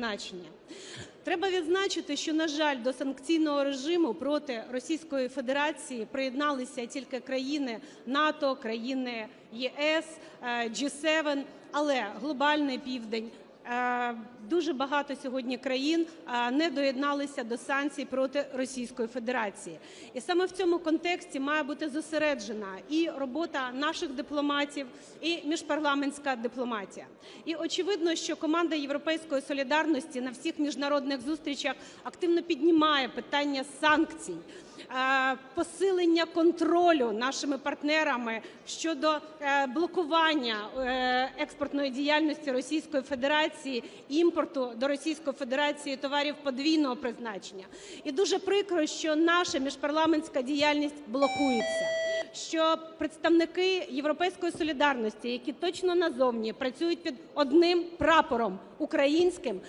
значення. Треба відзначити, що, на жаль, до санкційного режиму проти Російської Федерації приєдналися тільки країни НАТО, країни ЄС, е, G7, але глобальний південь, е, дуже багато сьогодні країн е, не доєдналися до санкцій проти Російської Федерації. І саме в цьому контексті має бути зосереджена і робота наших дипломатів, і міжпарламентська дипломатія. І очевидно, що команда "Європейської солідарності" на всіх міжнародних зустрічах активно піднімає питання санкцій, е, посилення контролю нашими партнерами щодо е, блокування е, експортної діяльності Російської Федерації, імпорту до Російської Федерації товарів подвійного призначення. І дуже прикро, що наша міжпарламентська діяльність блокується, що представники "Європейської солідарності", які точно назовні працюють під одним прапором українським,